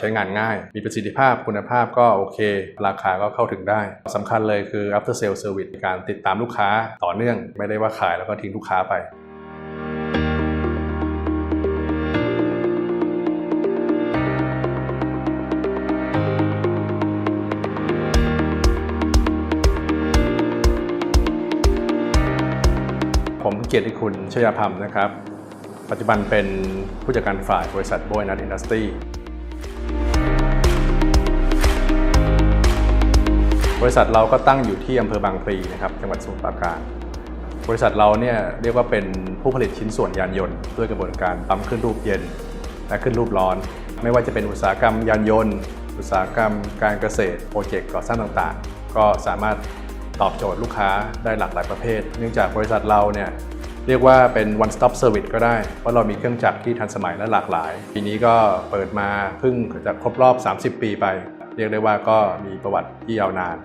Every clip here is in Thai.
ใช้งานง่าย มีประสิทธิภาพคุณภาพก็โอเค ราคาก็เข้าถึงได้สำคัญเลยคือ after sale service การติดตามลูกค้าต่อเนื่อง ไม่ได้ว่าขายแล้วก็ทิ้งลูกค้าไปผมเกียรติคุณชยาพัมพ์นะครับ ปัจจุบันเป็นผู้จัดการฝ่ายบริษัทโบยนัทอินดัสตรี บริษัทเราก็ตั้งอยู่ที่อำเภอบางพลีนะครับจังหวัดสมุทรปราการ บริษัทเราเนี่ยเรียกว่าเป็นผู้ผลิตชิ้นส่วนยานยนต์ด้วยกระบวนการปั๊มขึ้นรูปเย็นและขึ้นรูปร้อน ไม่ว่าจะเป็นอุตสาหกรรมยานยนต์ อุตสาหกรรมการเกษตรโปรเจกต์ก่อสร้างต่างๆ ก็สามารถตอบโจทย์ลูกค้าได้หลากหลายประเภท เนื่องจากบริษัทเราเนี่ยเรียกว่าเป็น one stop service ก็ได้ เพราะเรามีเครื่องจักรที่ทันสมัยและหลากหลาย ปีนี้ก็เปิดมาเพิ่งจะครบรอบ 30 ปีไป เรียกได้ว่าก็มีประวัติที่ยาวนาน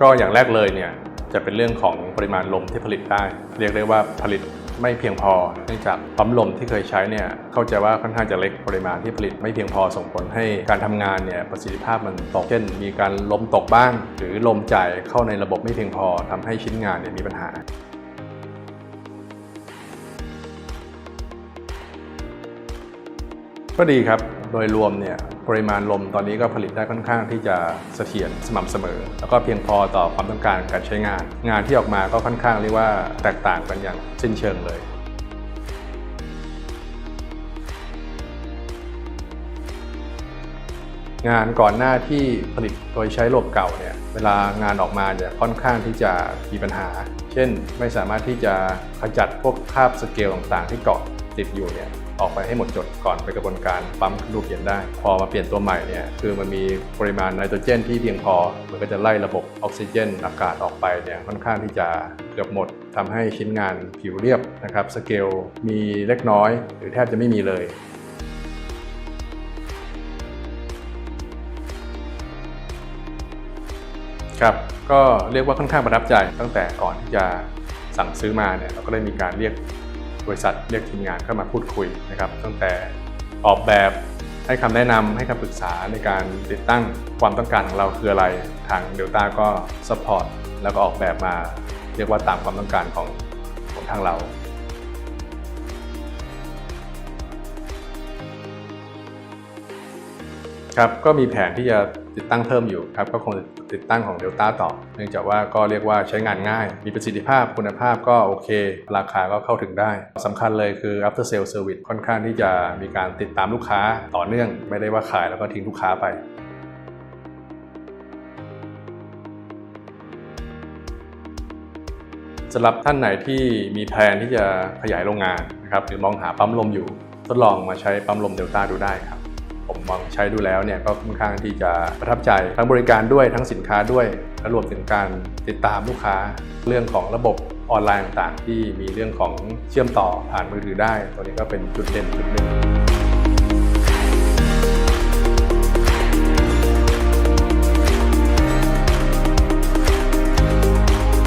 ก็อย่างแรกเลยเนี่ยจะเป็นเรื่องของปริมาณลมที่ผลิตได้ เรียกได้ว่าผลิตไม่เพียงพอเนื่องจากปั๊มลมที่เคยใช้เนี่ยเข้าใจว่าค่อนข้างจะเล็กปริมาณที่ผลิตไม่เพียงพอส่งผลให้การทำงานเนี่ยประสิทธิภาพมันตกเช่น มีการลมตกบ้าง หรือลมจ่ายเข้าในระบบไม่เพียงพอทำให้ชิ้นงานเนี่ยมีปัญหา ก็ดีครับ โดยรวมเนี่ยปริมาณลมตอนนี้ก็ผลิตได้ค่อนข้างที่จะเสถียรสม่ำเสมอ แล้วก็เพียงพอต่อความต้องการการใช้งาน งานที่ออกมาก็ค่อนข้างเรียกว่าแตกต่างกันอย่างสิ้นเชิงเลยงานก่อนหน้าที่ผลิตโดยใช้ระบบเก่าเนี่ยเวลางานออกมาเนี่ยค่อนข้างที่จะมีปัญหา เช่นไม่สามารถที่จะขจัดพวกคราบสเกลต่างๆ ที่เกาะติดอยู่เนี่ย ออกไปให้หมดจดก่อนไปกระบวนการปั๊มรูปเย็นได้ พอมาเปลี่ยนตัวใหม่เนี่ยคือมันมีปริมาณไนโตรเจนที่เพียงพอ มันก็จะไล่ระบบออกซิเจน อากาศออกไปเนี่ยค่อนข้างที่จะเกือบหมดทำให้ชิ้นงานผิวเรียบนะครับสเกลมีเล็กน้อย หรือแทบจะไม่มีเลยครับก็เรียกว่าค่อนข้างประทับใจตั้งแต่ก่อนที่จะสั่งซื้อมาเนี่ยเราก็ได้มีการเรียก บริษัทเรียกทีมงานเข้ามาพูดคุยนะครับ ตั้งแต่ออกแบบให้คำแนะนำให้คำปรึกษาในการติดตั้งความต้องการของเราคืออะไร ทางเดลต้าก็สปอร์ตแล้วก็ออกแบบมาเรียกว่าตามความต้องการของของทางเราครับก็มีแผนที่จะ ติดตั้งเพิ่มอยู่ครับก็คงติดตั้งของ Delta ต่อ เนื่องจากว่าก็เรียกว่าใช้งานง่าย มีประสิทธิภาพคุณภาพก็โอเค ราคาก็เข้าถึงได้สำคัญเลยคือ after sale service ค่อนข้างที่จะมีการติดตามลูกค้าต่อเนื่อง ไม่ได้ว่าขายแล้วก็ทิ้งลูกค้าไปสำหรับท่านไหนที่มีแผนที่จะขยายโรงงานนะครับหรือมองหาปั๊มลมอยู่ ทดลองมาใช้ปั๊มลมเดลต้าดูได้ครับ มลองใช้ดูแล้วเนี่ยก็ค่อนข้างที่จะประทับใจทั้งบริการด้วยทั้งสินค้าด้วยและรวมถึงการติดตามลูกค้าเรื่องของระบบออนไลน์ต่างๆ ที่มีเรื่องของเชื่อมต่อผ่านมือถือได้ ตัวนี้ก็เป็นจุดเด่นจุดหนึ่ง